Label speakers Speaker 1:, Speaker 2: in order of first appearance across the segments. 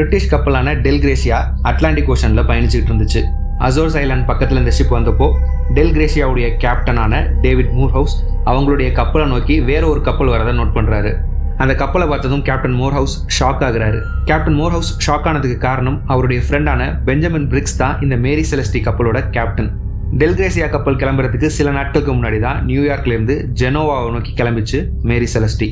Speaker 1: British கப்பலான டெல்கிரேசியா Atlantic ஓஷனில் பயணிச்சுட்டு இருந்துச்சு. Azores island பக்கத்தில் இந்த ஷிப் வந்தப்போ டெல்கிரேசியாவுடைய கேப்டனான டேவிட் மூர்ஹவுஸ் அவங்களுடைய கப்பலை நோக்கி வேற ஒரு கப்பல் வரதை நோட் பண்ணுறாரு அந்த கப்பலை பார்த்ததும் கேப்டன் மோர்ஹவுஸ் ஷாக் ஆகுறாரு. கேப்டன் மோர்ஹவுஸ் ஷாக் ஆனதுக்கு காரணம் அவருடைய ஃப்ரெண்டான பெஞ்சமின் பிரிக்ஸ் தான் இந்த மேரி செலஸ்டி கப்பலோட கேப்டன். டெல்கிரேசியா கப்பல் கிளம்புறதுக்கு சில நாட்களுக்கு முன்னாடி தான் நியூயார்க்லேருந்து ஜெனோவாவை நோக்கி கிளம்பிச்சு மேரி செலஸ்டி.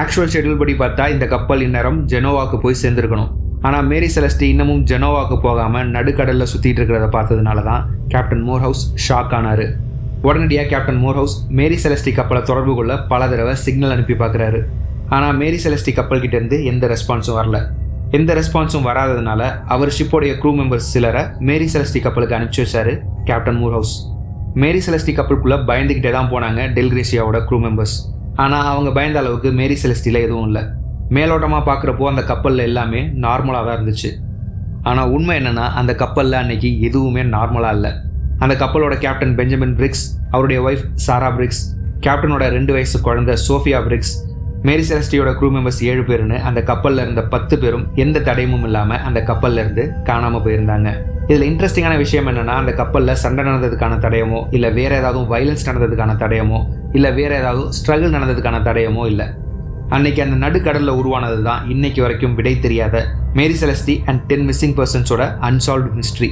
Speaker 1: ஆக்சுவல் ஷெட்யூல் படி பார்த்தா இந்த கப்பல் இந்நேரம் ஜெனோவாவுக்கு போய் சேர்ந்துருக்கணும். ஆனால் மேரி செலஸ்டி இன்னமும் ஜெனோவாக்கு போகாமல் நடுக்கடலில் சுற்றிட்டு இருக்கிறத பார்த்ததுனால தான் கேப்டன் மோர்ஹவுஸ் ஷாக் ஆனார். உடனடியாக கேப்டன் மோர்ஹவுஸ் மேரி செலஸ்டி கப்பலை தொடர்பு கொள்ள பல தடவை சிக்னல் அனுப்பி பார்க்குறாரு. ஆனால் மேரி செலஸ்டி கப்பல்கிட்டேருந்து எந்த ரெஸ்பான்ஸும் வரல. எந்த ரெஸ்பான்ஸும் வராததுனால அவர் ஷிப்போடைய க்ரூ மெம்பர்ஸ் சிலரை மேரி செலஸ்டி கப்பலுக்கு அனுப்பிச்சி வச்சாரு கேப்டன் மூர்ஹவுஸ். மேரி செலஸ்டி கப்பலுக்குள்ளே பயந்துக்கிட்டே தான் போனாங்க டெல்கிரேசியாவோட க்ரூ மெம்பர்ஸ் ஆனால் அவங்க பயந்த அளவுக்கு மேரி செலஸ்டியில் எதுவும் இல்லை. மேலோட்டமாக பார்க்குறப்போ அந்த கப்பலில் எல்லாமே நார்மலாக தான் இருந்துச்சு. ஆனால் உண்மை என்னென்னா அந்த கப்பலில் அன்னைக்கு எதுவுமே நார்மலாக இல்லை. அந்த கப்பலோட கேப்டன் பெஞ்சமின் பிரிக்ஸ் அவருடைய ஒய்ஃப் சாரா பிரிக்ஸ் கேப்டனோட ரெண்டு வயசு குழந்தை சோஃபியா பிரிக்ஸ் மேரி செலஸ்டியோட க்ரூ மெம்பர்ஸ் ஏழு பேருன்னு அந்த கப்பலில் இருந்த பத்து பேரும் எந்த தடயமும் இல்லாமல் அந்த கப்பலில் இருந்து காணாமல் போயிருந்தாங்க. இதில் இன்ட்ரெஸ்டிங்கான விஷயம் என்னென்னா அந்த கப்பலில் சண்டை நடந்ததுக்கான தடயமோ இல்லை வேறு ஏதாவது வைலன்ஸ் நடந்ததுக்கான தடயமோ இல்லை வேறு ஏதாவது ஸ்ட்ரகிள் நடந்ததுக்கான தடயமோ இல்லை. அன்னைக்கு அந்த நடுக்கடலில் உருவானது தான் இன்னைக்கு வரைக்கும் விடை தெரியாத Mary Celeste and ten missing பர்சன்ஸோட unsolved mystery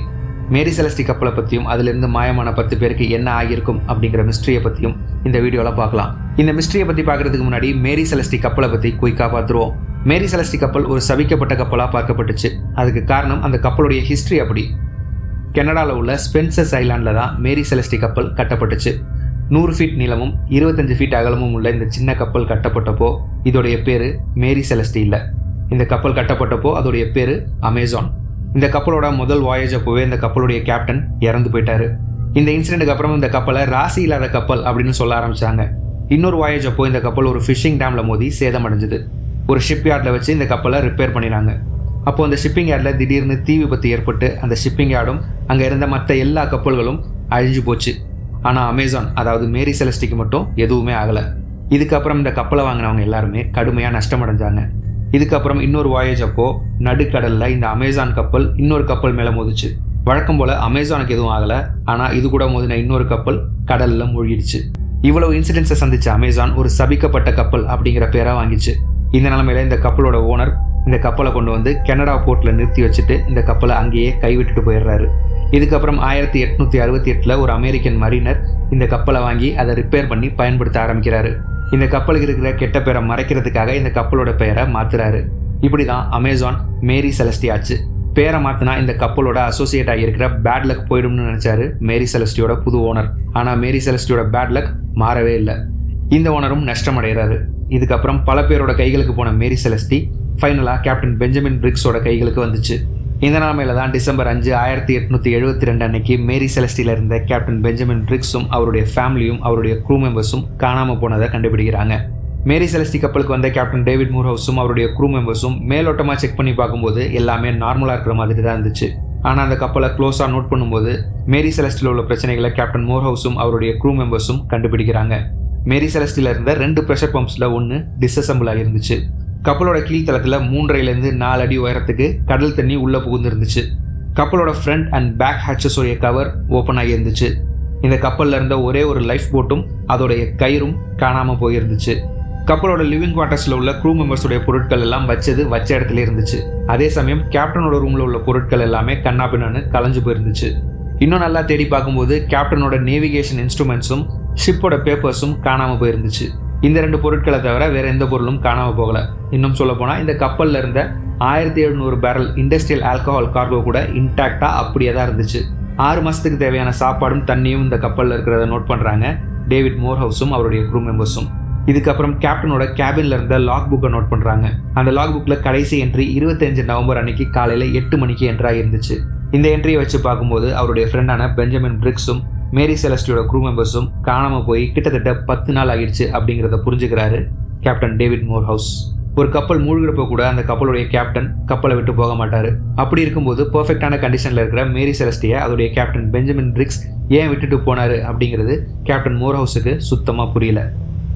Speaker 1: Mary Celeste கப்பலை பற்றியும் அதுலேருந்து மாயமான பத்து பேருக்கு என்ன ஆகியிருக்கும் அப்படிங்கிற மிஸ்ட்ரியை பற்றியும் இந்த வீடியோவில் பார்க்கலாம். இந்த மிஸ்ட்ரியை பற்றி பார்க்குறதுக்கு முன்னாடி மேரி செலஸ்டி கப்பலை பற்றி குயிக்காக பார்த்துருவோம். மேரி செலஸ்டி கப்பல் ஒரு சவிக்கப்பட்ட கப்பலாக பார்க்கப்பட்டுச்சு. அதுக்கு காரணம் அந்த கப்பலுடைய ஹிஸ்ட்ரி அப்படி. கனடாவில் உள்ள ஸ்பென்சர்ஸ் ஐலாண்டில் தான் மேரி செலஸ்டி கப்பல் கட்டப்பட்டுச்சு. நூறு ஃபீட் நீளமும் இருபத்தஞ்சு ஃபீட் அகலமும் உள்ள இந்த சின்ன கப்பல் கட்டப்பட்டப்போ இதோடைய பேர் மேரி செலஸ்டி இல்லை இந்த கப்பல் கட்டப்பட்டப்போ அதோடைய பேர் அமேசான். இந்த கப்பலோட முதல் வாயேஜ் அப்போவே இந்த கப்பலுடைய கேப்டன் இறந்து போயிட்டாரு. இந்த இன்சிடென்ட்டுக்கு அப்புறம் இந்த கப்பலை ராசி இல்லாத கப்பல் அப்படின்னு சொல்ல ஆரம்பிச்சாங்க. இன்னொரு வாயேஜ் அப்போ இந்த கப்பல் ஒரு ஃபிஷிங் டேமில் மோதி சேதமடைஞ்சது ஒரு ஷிப் யார்டில் வச்சு இந்த கப்பலை ரிப்பேர் பண்ணினாங்க. அப்போ அந்த ஷிப்பிங் யார்டில் திடீர்னு தீ விபத்து ஏற்பட்டு அந்த ஷிப்பிங் யார்டும் அங்கே இருந்த மற்ற எல்லா கப்பல்களும் அழிஞ்சு போச்சு. ஆனால் அமேசான் அதாவது மேரி செலஸ்டிக்கு மட்டும் எதுவுமே ஆகலை. இதுக்கப்புறம் இந்த கப்பலை வாங்கினவங்க எல்லாருமே கடுமையாக நஷ்டமடைஞ்சாங்க. இதுக்கப்புறம் இன்னொரு வாயேஜ் அப்போ நடுக்கடலில் இந்த அமேசான் கப்பல் இன்னொரு கப்பல் மேலே மோதிச்சு. வழக்கம் போல் அமேசானுக்கு எதுவும் ஆகலை ஆனால் இது கூட மோதின இன்னொரு கப்பல் கடலில் மூழ்கிடுச்சு. இவ்வளவு இன்சிடென்ட்ஸை சந்திச்ச அமேசான் ஒரு சபிக்கப்பட்ட கப்பல் அப்படிங்கிற பேராக வாங்கிச்சு. இந்த நிலமையில இந்த கப்பலோட ஓனர் இந்த கப்பலை கொண்டு வந்து கனடா போர்ட்டில் நிறுத்தி வச்சுட்டு இந்த கப்பலை அங்கேயே கைவிட்டுட்டு போயிடுறாரு. இதுக்கப்புறம் ஆயிரத்தி எட்நூற்றி அறுபத்தி எட்டில் ஒரு அமெரிக்கன் மரீனர் இந்த கப்பலை வாங்கி அதை ரிப்பேர் பண்ணி பயன்படுத்த ஆரம்பிக்கிறாரு. இந்த கப்பலுக்கு இருக்கிற கெட்ட பேரை மறைக்கிறதுக்காக இந்த கப்பலோட பெயரை மாற்றுறாரு இப்படி தான் அமேசான் மேரி செலஸ்டி ஆச்சு. பேரை மாற்றினா இந்த கப்பலோட அசோசியேட் ஆகியிருக்கிற பேட் லக் போயிடும்னு நினச்சாரு மேரி செலஸ்டியோட புது ஓனர் ஆனால் மேரி செலஸ்டியோட பேட் லக் மாறவே இல்லை. இந்த ஓனரும் நஷ்டம் அடைகிறாரு இதுக்கப்புறம் பல பேரோட கைகளுக்கு போன மேரி செலஸ்டி ஃபைனலாக கேப்டன் பெஞ்சமின் பிரிக்ஸோட கைகளுக்கு வந்துச்சு. இந்த நிலைமையில தான் டிசம்பர் அஞ்சு ஆயிரத்தி எட்நூத்தி எழுபத்தி ரெண்டு அன்னைக்கு மேரி செலஸ்டியில் இருந்த கேப்டன் பெஞ்சமின் பிரிக்ஸும் அவருடைய ஃபேமிலியும் அவருடைய க்ரூ மெம்பர்ஸும் காணாமல் போனதை கண்டுபிடிக்கிறாங்க. மேரி செலஸ்டி கப்பலுக்கு வந்த கேப்டன் டேவிட் மூர்ஹவுஸும் அவருடைய க்ரூ மெம்பர்ஸும் மேலோட்டமாக செக் பண்ணி பார்க்கும்போது எல்லாமே நார்மலாக இருக்கிற மாதிரி தான் இருந்துச்சு. ஆனால் அந்த கப்பலை க்ளோஸாக நோட் பண்ணும்போது மேரி செலஸ்டியில் உள்ள பிரச்சனைகளை கேப்டன் மோர்ஹவுஸும் அவருடைய க்ரூ மெம்பர்ஸும் கண்டுபிடிக்கிறாங்க. மேரி செலஸ்டியில் இருந்த ரெண்டு ப்ரெஷர் பம்ப்ஸில் ஒன்று டிஸ்அசம்பிள் ஆகிருந்துச்சு கப்பலோட கீழ்த்தளத்தில் மூன்றையிலேருந்து நாலு அடி உயரத்துக்கு கடல் தண்ணி உள்ளே புகுந்துருந்துச்சு. கப்பலோட ஃப்ரண்ட் அண்ட் பேக் ஹேச்சஸோடைய கவர் ஓப்பன் ஆகி இருந்துச்சு. இந்த கப்பலில் இருந்த ஒரே ஒரு லைஃப் போட்டும் அதோடைய கயிறும் காணாமல் போயிருந்துச்சு. கப்பலோட லிவிங் குவார்ட்டர்ஸில் உள்ள க்ரூ மெம்பர்ஸுடைய பொருட்கள் எல்லாம் வச்சது வச்ச இடத்துல இருந்துச்சு. அதே சமயம் கேப்டனோட ரூமில் உள்ள பொருட்கள் எல்லாமே கண்ணா பின்னான்னு கலைஞ்சு போயிருந்துச்சு. இன்னும் நல்லா தேடி பார்க்கும்போது கேப்டனோட நேவிகேஷன் இன்ஸ்ட்ருமெண்ட்ஸும் ஷிப்போட பேப்பர்ஸும் காணாமல் போயிருந்துச்சு. இந்த ரெண்டு பொருட்களை தவிர வேறு எந்த பொருளும் காணாமல் போகல. இன்னும் சொல்ல போனால் இந்த கப்பலில் இருந்த ஆயிரத்தி எழுநூறு பேரல் இண்டஸ்ட்ரியல் ஆல்கஹால் கார்கோ கூட இன்டாக்டாக அப்படியே தான் இருந்துச்சு. ஆறு மாதத்துக்கு தேவையான சாப்பாடும் தண்ணியும் இந்த கப்பலில் இருக்கிறத நோட் பண்ணுறாங்க டேவிட் மோர்ஹவுஸும் அவருடைய குரூ மெம்பர்ஸும் இதுக்கப்புறம் கேப்டனோட கேபின்ல இருந்த லாக் புக்கை நோட் பண்ணுறாங்க அந்த லாக் புக்கில் கடைசி என்ட்ரி இருபத்தஞ்சு நவம்பர் அன்னைக்கு காலையில் எட்டு மணிக்கு என்ட்ராக இருந்துச்சு இந்த என்ட்ரியை வச்சு பார்க்கும்போது அவருடைய ஃப்ரெண்டான பெஞ்சமின் பிரிக்ஸும் மேரி செலஸ்டியோட க்ரூ மெம்பர்ஸும் காணாமல் போய் கிட்டத்தட்ட பத்து நாள் ஆகிடுச்சு அப்படிங்கிறத புரிஞ்சுக்கிறாரு கேப்டன் டேவிட் மோர் ஹவுஸ் ஒரு கப்பல் மூழ்கிறப்ப கூட அந்த கப்பலுடைய கேப்டன் கப்பலை விட்டு போக மாட்டார். அப்படி இருக்கும்போது பர்ஃபெக்டான கண்டிஷனில் இருக்கிற மேரி செலஸ்டியை அதோடைய கேப்டன் பெஞ்சமின் ரிக்ஸ் ஏன் விட்டுட்டு போனாரு அப்படிங்கிறது கேப்டன் மோர் ஹவுஸுக்கு சுத்தமாக புரியல.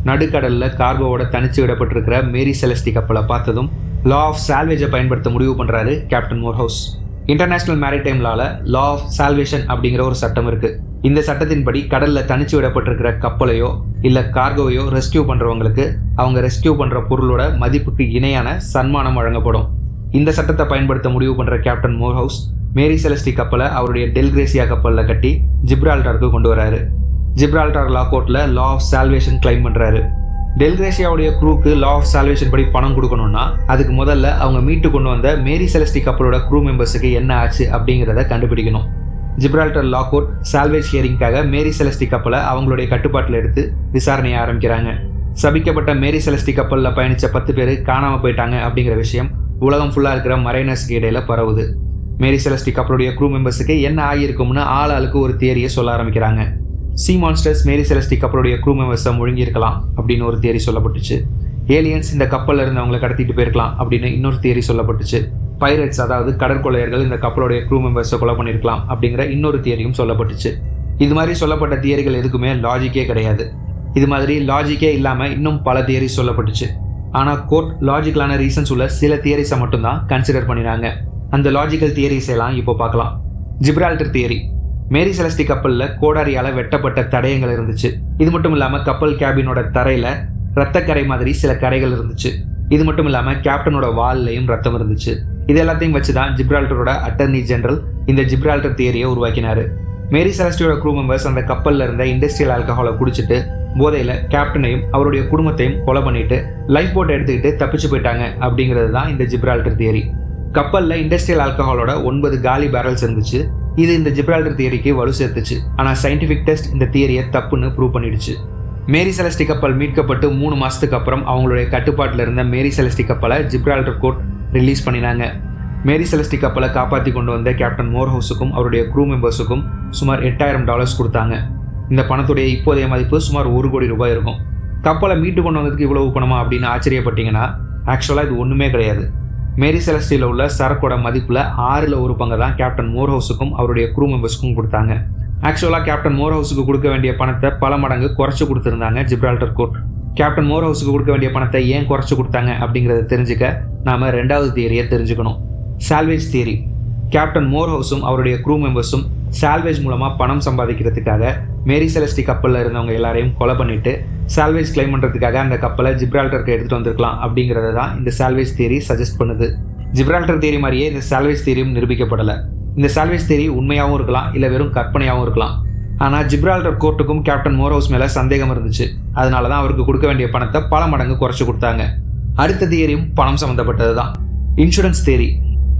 Speaker 1: நடுக்கடலில் கார்கோவோட தனிச்சு விடப்பட்டிருக்கிற மேரி செலஸ்டி கப்பலை பார்த்ததும் லா ஆஃப் சால்வேஜை பயன்படுத்த முடிவு பண்ணுறாரு கேப்டன் மோர்ஹவுஸ். இன்டர்நேஷனல் மேரிடைம் லால லா ஆஃப் சால்வேஷன் அப்படிங்கிற ஒரு சட்டம் இருக்கு. இந்த சட்டத்தின்படி கடல்ல தனிச்சு விடப்பட்டிருக்கிற கப்பலையோ இல்ல கார்கோவையோ ரெஸ்கியூ பண்றவங்களுக்கு அவங்க ரெஸ்கியூ பண்ற பொருளோட மதிப்புக்கு இணையான சன்மானம் வழங்கப்படும். இந்த சட்டத்தை பயன்படுத்த முடிவு பண்ற கேப்டன் மோர்ஹவுஸ் மேரி செலஸ்டி கப்பலை அவருடைய டெல்கிரேசியா கப்பலில் கட்டி ஜிப்ரால்டாருக்கு கொண்டு வராரு. ஜிப்ரால்டார் லா கோர்ட்ல லா ஆஃப் சால்வேஷன் கிளைம் பண்றாரு. டெல்கிரேசியாவுடைய குரூக்கு லா ஆஃப் சால்வேஷன் படி பணம் கொடுக்கணும்னா அதுக்கு முதல்ல அவங்க மீட்டு கொண்டு வந்த மேரி செலஸ்டி கப்பலோட க்ரூ மெம்பர்ஸுக்கு என்ன ஆச்சு அப்படிங்கிறத கண்டுபிடிக்கணும். ஜிப்ரால்டர் லா கோர்ட் சால்வேஜ் ஹியரிங்காக மேரி செலஸ்டி கப்பலை அவங்களுடைய கட்டுப்பாட்டில் எடுத்து விசாரணையை ஆரம்பிக்கிறாங்க. சபிக்கப்பட்ட மேரி செலஸ்டி கப்பலில் பயணித்த பத்து பேர் காணாமல் போயிட்டாங்க அப்படிங்கிற விஷயம் உலகம் ஃபுல்லாக இருக்கிற மரைனர்ஸ்க்கு இடையில பரவுது. மேரி செலஸ்டி கப்பலுடைய க்ரூ மெம்பர்ஸுக்கு என்ன ஆகியிருக்கும்னு ஆள் ஆளுக்கு ஒரு தியரியை சொல்ல ஆரம்பிக்கிறாங்க. சி மான்ஸ்டர்ஸ் மேரி செலஸ்டி கப்பலுடைய க்ரூ மெம்பர்ஸை முழுங்கியிருக்கலாம் அப்படின்னு ஒரு தியரி சொல்லப்பட்டுச்சு. ஏலியன்ஸ் இந்த கப்பலில் இருந்தவங்களை கடத்திட்டு போயிருக்கலாம் அப்படின்னு இன்னொரு தியரி சொல்லப்பட்டுச்சு. பைரட்ஸ் அதாவது கடற்கொள்ளையர்கள் இந்த கப்பலுடைய க்ரூ மெம்பர்ஸை கொலை பண்ணியிருக்கலாம் அப்படிங்கிற இன்னொரு தியரியும் சொல்லப்பட்டுச்சு. இது மாதிரி சொல்லப்பட்ட தியரிகள் எதுக்குமே லாஜிக்கே கிடையாது. இது மாதிரி லாஜிக்கே இல்லாமல் இன்னும் பல தியரி சொல்லப்பட்டுச்சு. ஆனால் கோர்ட் லாஜிக்கலான ரீசன்ஸ் உள்ள சில தியரிஸை மட்டும்தான் கன்சிடர் பண்ணினாங்க. அந்த லாஜிக்கல் தியரிஸ் எல்லாம் இப்போ பார்க்கலாம். ஜிப்ரால்டர் தியரி மேரி செலஸ்டி கப்பலில் கோடாரியால் வெட்டப்பட்ட தடயங்கள் இருந்துச்சு. இது மட்டும் இல்லாமல் கப்பல் கேபினோட தரையில் ரத்தக்கரை மாதிரி சில கரைகள் இருந்துச்சு. இது மட்டும் இல்லாமல் கேப்டனோட வால்லையும் ரத்தம் இருந்துச்சு. இது எல்லாத்தையும் வச்சு தான் ஜிப்ரால்டரோட அட்டர்னி ஜெனரல் இந்த ஜிப்ரால்டர் தியரியை உருவாக்கினாரு. மேரி செலஸ்டியோட க்ரூ மெம்பர்ஸ் அந்த கப்பலில் இருந்த இண்டஸ்ட்ரியல் ஆல்கஹாலை குடிச்சிட்டு போதையில் கேப்டனையும் அவருடைய குடும்பத்தையும் கொலை பண்ணிட்டு லைஃப் போட்டை எடுத்துக்கிட்டு தப்பிச்சு போயிட்டாங்க அப்படிங்கிறது தான் இந்த ஜிப்ரால்டர் தியரி. கப்பலில் இண்டஸ்ட்ரியல் ஆல்கஹாலோட ஒன்பது காலி பேரல்ஸ் இருந்துச்சு. இது இந்த ஜிப்ரால்டர் தியரிக்கு வலு சேர்த்துச்சு. ஆனால் சயின்டிஃபிக் டெஸ்ட் இந்த தியரியை தப்புன்னு ப்ரூவ் பண்ணிடுச்சு. மேரி செலஸ்டி கப்பல் மீட்கப்பட்டு மூணு மாதத்துக்கு அப்புறம் அவங்களுடைய கட்டுப்பாட்டில் இருந்த மேரி செலஸ்டி கப்பலை ஜிப்ரால்டர் கோர்ட் ரிலீஸ் பண்ணினாங்க. மேரி செலஸ்டி கப்பலை காப்பாற்றி கொண்டு வந்த கேப்டன் மோர்ஹவுஸுக்கும் அவருடைய க்ரூ மெம்பர்ஸுக்கும் சுமார் எட்டாயிரம் டாலர்ஸ் கொடுத்தாங்க. இந்த பணத்துடைய இப்போதைய மதிப்பு சுமார் ஒரு கோடி ரூபாய் இருக்கும். கப்பலை மீட்டு கொண்டு வந்ததுக்கு இவ்வளவு பணமா அப்படின்னு ஆச்சரியப்பட்டீங்கன்னா ஆக்சுவலாக இது ஒன்றுமே கிடையாது. மேரி செலஸ்டியில் உள்ள சரக்கோட மதிப்பில் ஆறில் ஒரு பங்கு தான் கேப்டன் மோர்ஹவுஸுக்கும் அவருடைய குரூ மெம்பர்ஸுக்கும் கொடுத்தாங்க. ஆக்சுவலாக கேப்டன் மோர்ஹவுஸுக்கு கொடுக்க வேண்டிய பணத்தை பல மடங்கு குறைச்சி கொடுத்துருந்தாங்க ஜிப்ரால்டர் கோர்ட். கேப்டன் மோர்ஹவுஸுக்கு கொடுக்க வேண்டிய பணத்தை ஏன் குறைச்சி கொடுத்தாங்க அப்படிங்கிறத தெரிஞ்சுக்க நாம் ரெண்டாவது தியரியை தெரிஞ்சுக்கணும். சால்வேஜ் தியரி கேப்டன் மோர்ஹவுஸும் அவருடைய குரூ மெம்பர்ஸும் சால்வேஜ் மூலமாக பணம் சம்பாதிக்கிறதுக்காக மேரி செலஸ்டி கப்பலில் இருந்தவங்க எல்லாரையும் கொலை பண்ணிட்டு சால்வேஜ் கிளைம் பண்ணுறதுக்காக அந்த கப்பலை ஜிப்ரால்டருக்கு எடுத்துகிட்டு வந்திருக்கலாம் அப்படிங்கிறத தான் இந்த சால்வேஜ் தியரி சஜஸ்ட் பண்ணுது. ஜிப்ரால்டர் தியரி மாதிரியே இந்த சால்வேஜ் தியரியும் நிரூபிக்கப்படலை. இந்த சால்வேஜ் தியரி உண்மையாகவும் இருக்கலாம் இல்லை வெறும் கற்பனையாகவும் இருக்கலாம். ஆனால் ஜிப்ரால்டர் கோர்ட்டுக்கும் கேப்டன் மோரோஸ் மேலே சந்தேகம் இருந்துச்சு. அதனால தான் அவருக்கு கொடுக்க வேண்டிய பணத்தை பல மடங்கு குறைச்சி கொடுத்தாங்க. அடுத்த தியரியும் பணம் சம்மந்தப்பட்டது தான் இன்சூரன்ஸ் தியரி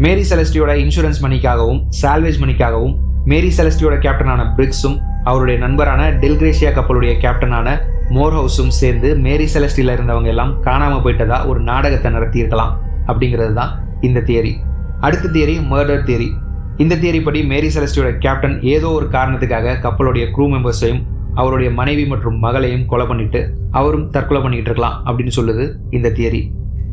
Speaker 1: மேரி செலஸ்டியோட இன்சூரன்ஸ் மணிக்காகவும் சால்வேஜ் மணிக்காகவும் மேரி செலஸ்டியோட கேப்டனான பிரிக்ஸும் அவருடைய நண்பரான டெல்கிரேஷியா கப்பலுடைய கேப்டனான மோர்ஹவுஸும் சேர்ந்து மேரி செலஸ்டியில் இருந்தவங்க எல்லாம் காணாமல் போயிட்டதா ஒரு நாடகத்தை நடத்தியிருக்கலாம் அப்படிங்கிறது தான் இந்த தியரி. அடுத்த தியரி மர்டர் தியரி. இந்த தியரி படி மேரி செலஸ்டியோட கேப்டன் ஏதோ ஒரு காரணத்துக்காக கப்பலுடைய க்ரூ மெம்பர்ஸையும் அவருடைய மனைவி மற்றும் மகளையும் கொலை பண்ணிட்டு அவரும் தற்கொலை பண்ணிக்கிட்டு இருக்கலாம் அப்படின்னு சொல்லுது இந்த தியரி.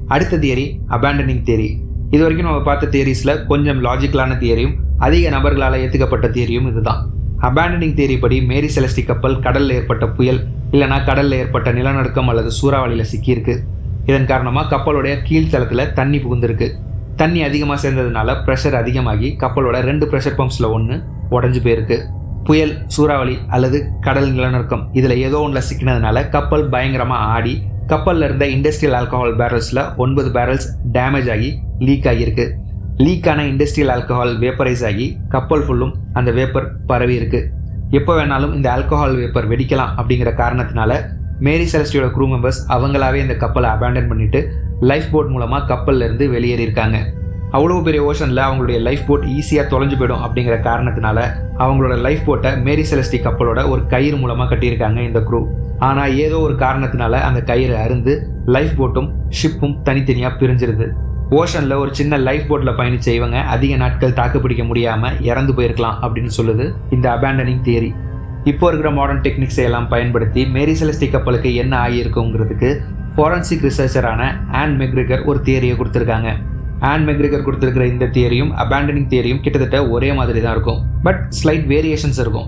Speaker 1: அடுத்த தியரி அபேண்டனிங் தியரி. இது வரைக்கும் நம்ம பார்த்த தியரிஸில் கொஞ்சம் லாஜிக்கலான தியரியும் அதிக நபர்களால் ஏற்றுக்கப்பட்ட தியரியும் இதுதான். அபேண்டனிங் தியரி படி மேரி செலஸ்டி கப்பல் கடலில் ஏற்பட்ட புயல் இல்லைனா கடலில் ஏற்பட்ட நிலநடுக்கம் அல்லது சூறாவளியில் சிக்கியிருக்கு. இதன் காரணமாக கப்பலுடைய கீழ்த்தளத்தில் தண்ணி புகுந்திருக்கு. தண்ணி அதிகமாக சேர்ந்ததுனால ப்ரெஷர் அதிகமாகி கப்பலோட ரெண்டு ப்ரெஷர் பம்ப்ஸில் ஒன்று உடஞ்சி போயிருக்கு. புயல் சூறாவளி அல்லது கடல் நிலநடுக்கம் இதில் ஏதோ ஒன்றில் சிக்கினதுனால கப்பல் பயங்கரமாக ஆடி கப்பலில் இருந்த இண்டஸ்ட்ரியல் ஆல்கஹால் பேரல்ஸில் ஒன்பது பேரல்ஸ் டேமேஜ் ஆகி லீக் ஆகியிருக்கு. லீக்கான இண்டஸ்ட்ரியல் ஆல்கஹால் வேப்பரைஸ் ஆகி கப்பல் ஃபுல்லும் அந்த வேப்பர் பரவி இருக்கு. எப்போ வேணாலும் இந்த ஆல்கஹால் வேப்பர் வெடிக்கலாம் அப்படிங்கிற காரணத்தினால மேரி செலஸ்டியோட க்ரூ மெம்பர்ஸ் அவங்களாவே இந்த கப்பலை அபேண்டன் பண்ணிட்டு லைஃப் போட் மூலமாக கப்பல்லேருந்து வெளியேறியிருக்காங்க அவ்வளோ பெரிய ஓஷனில் அவங்களுடைய லைஃப் போட் ஈஸியாக தொலைஞ்சு போயிடும் அப்படிங்கிற காரணத்தினால அவங்களோட லைஃப் போட்டை மேரி செலஸ்டி கப்பலோட ஒரு கயிறு மூலமாக கட்டியிருக்காங்க இந்த குரூ ஆனால் ஏதோ ஒரு காரணத்தினால அந்த கயிறு அருந்து லைஃப் போட்டும் ஷிப்பும் தனித்தனியாக பிரிஞ்சிருது. ஓஷனில் ஒரு சின்ன லைஃப் போட்டில் பயணிச்ச இவங்க அதிக நாட்கள் தாக்கு பிடிக்க முடியாமல் இறந்து போயிருக்கலாம் அப்படின்னு சொல்லுது இந்த அபேண்டனிங் தியரி இப்போ இருக்கிற மாடர்ன் டெக்னிக்ஸை எல்லாம் பயன்படுத்தி மேரி செலஸ்டி கப்பலுக்கு என்ன ஆகியிருக்குங்கிறதுக்கு ஃபாரன்சிக் ரிசர்ச்சரான ஆன் மெக்ரிகர் ஒரு தியரியை கொடுத்துருக்காங்க. ஆன் மெக்ரிகர் கொடுத்துருக்கிற இந்த தியரியும் அபேண்டனிங் தியரியும் கிட்டத்தட்ட ஒரே மாதிரி தான் இருக்கும். பட் ஸ்லைட் வேரியேஷன்ஸ் இருக்கும்.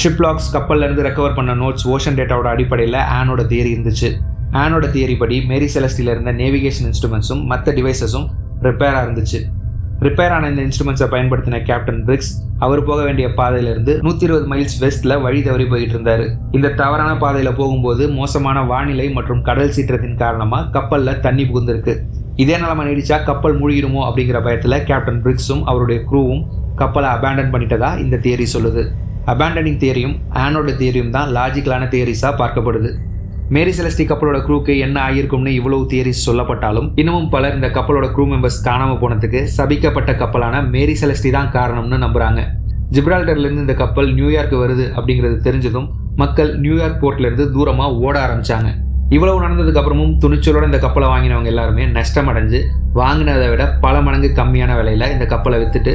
Speaker 1: ஷிப்லாக்ஸ் கப்பல்லேருந்து ரெக்கவர் பண்ண நோட்ஸ் ஓஷன் டேட்டாவோட அடிப்படையில் ஆனோட தியரி இருந்துச்சு. ஆனோட தியரி படி மேரி செலஸ்டியில் இருந்த நேவிகேஷன் இன்ஸ்ட்ருமெண்ட்ஸும் மற்ற டிவைசஸும் ரிப்பேராக இருந்துச்சு. ரிப்பேர் ஆன இந்த இன்ஸ்ட்ருமெண்ட்ஸை பயன்படுத்தின கேப்டன் பிரிக்ஸ் அவர் போக வேண்டிய பாதையிலிருந்து நூற்றி இருபது மைல்ஸ் வெஸ்ட்டில் வழி தவறி போயிட்டு இருந்தார் இந்த தவறான பாதையில் போகும்போது மோசமான வானிலை மற்றும் கடல் சீற்றத்தின் காரணமாக கப்பலில் தண்ணி புகுந்திருக்கு. இதே நிலமை நீடிச்சா கப்பல் மூழ்கிடுமோ அப்படிங்கிற பயத்தில் கேப்டன் பிரிக்ஸும் அவருடைய க்ரூவும் கப்பலை அபேண்டன் பண்ணிட்டதா இந்த தியரி சொல்லுது. அபேண்டனிங் தியரியும் ஆனோட தியரியும் தான் லாஜிக்கலான தியரிஸாக பார்க்கப்படுது. மேரி செலஸ்டி கப்பலோட க்ரூக்கு என்ன ஆகியிருக்கும்னு இவ்வளவு தியரிஸ் சொல்லப்பட்டாலும் இன்னமும் பலர் இந்த கப்பலோட க்ரூ மெம்பர்ஸ் காணாம போனதுக்கு சபிக்கப்பட்ட கப்பலான மேரி செலஸ்டி தான் காரணம்னு நம்புறாங்க. ஜிப்ரால்டர்லேருந்து இந்த கப்பல் நியூயார்க் வருது அப்படிங்கிறது தெரிஞ்சதும் மக்கள் நியூயார்க் போர்ட்லேருந்து தூரமாக ஓட ஆரம்பித்தாங்க இவ்வளவு நடந்ததுக்கு அப்புறமும் துணிச்சலோட இந்த கப்பலை வாங்கினவங்க எல்லாருமே நஷ்டம் அடைஞ்சு வாங்கினதை விட பல மடங்கு கம்மியான விலையில இந்த கப்பலை வித்துட்டு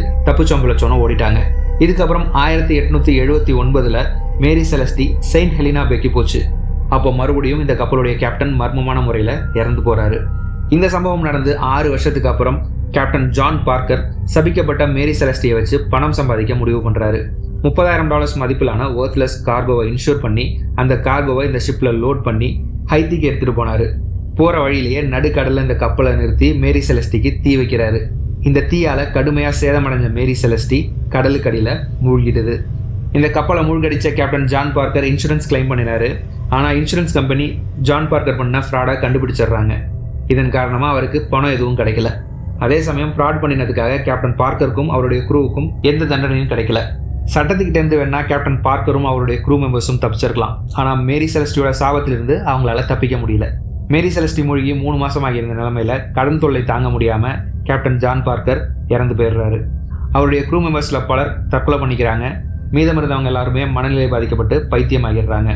Speaker 1: சொன்ன ஓடிட்டாங்க. இதுக்கப்புறம் ஆயிரத்தி எட்நூத்தி எழுபத்தி ஒன்பதுல Mary Celeste Saint Helena Beki போச்சு. அப்போ மறுபடியும் இந்த கப்பலுடைய கேப்டன் மர்மமான முறையில் இறந்து போறாரு. இந்த சம்பவம் நடந்து ஆறு வருஷத்துக்கு அப்புறம் கேப்டன் ஜான் பார்க்கர் சபிக்கப்பட்ட மேரி செலஸ்டியை வச்சு பணம் சம்பாதிக்க முடிவு பண்ணுறாரு முப்பதாயிரம் டாலர்ஸ் மதிப்பிலான ஒர்த்லெஸ் கார்கோவை இன்ஷூர் பண்ணி அந்த கார்கோவை இந்த ஷிப்பில் லோட் பண்ணி ஹைத்திக்கு எடுத்துகிட்டு போனார். போகிற வழியிலேயே நடுக்கடலில் இந்த கப்பலை நிறுத்தி மேரி செலஸ்டிக்கு தீ வைக்கிறாரு. இந்த தீயால் கடுமையாக சேதமடைஞ்ச மேரி செலஸ்டி கடலுக்கடியில் மூழ்கிடுது இந்த கப்பலை மூழ்கடிச்ச captain John Parker insurance claim பண்ணினாரு. ஆனால் இன்சூரன்ஸ் கம்பெனி ஜான் பார்க்கர் பண்ண ஃப்ராடாக கண்டுபிடிச்சிடுறாங்க. இதன் காரணமாக அவருக்கு பணம் எதுவும் கிடைக்கல. அதே சமயம் ஃப்ராட் பண்ணினதுக்காக கேப்டன் பார்க்கருக்கும் அவருடைய குரூவுக்கும் எந்த தண்டனையும் கிடைக்கல. சட்டத்துக்கிட்டேருந்து வேணா கேப்டன் பார்க்கரும் அவருடைய க்ரூ மெம்பர்ஸும் தப்பிச்சிருக்கலாம். ஆனால் மேரி செலஸ்டியோட சாபத்திலிருந்து அவங்களால தப்பிக்க முடியல. மேரி செலஸ்டி மூழ்கி மூணு மாசமாக இருந்த நிலைமையில கடன் தொல்லை தாங்க முடியாம கேப்டன் ஜான் பார்க்கர் இறந்து போயிடுறாரு. அவருடைய குரூ மெம்பர்ஸில் பலர் தற்கொலை பண்ணிக்கிறாங்க. மீதம் இருந்தவங்க எல்லாருமே மனநிலை பாதிக்கப்பட்டு பைத்தியமாகிடுறாங்க.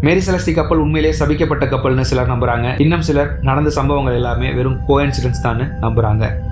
Speaker 1: மேரி செலஸ்டி கப்பல் உண்மையிலேயே சபிக்கப்பட்ட கப்பல்னு சிலர் நம்புறாங்க. இன்னும் சிலர் நடந்த சம்பவங்கள் எல்லாமே வெறும் கோயின்சிடன்ஸ் தான் நம்புறாங்க.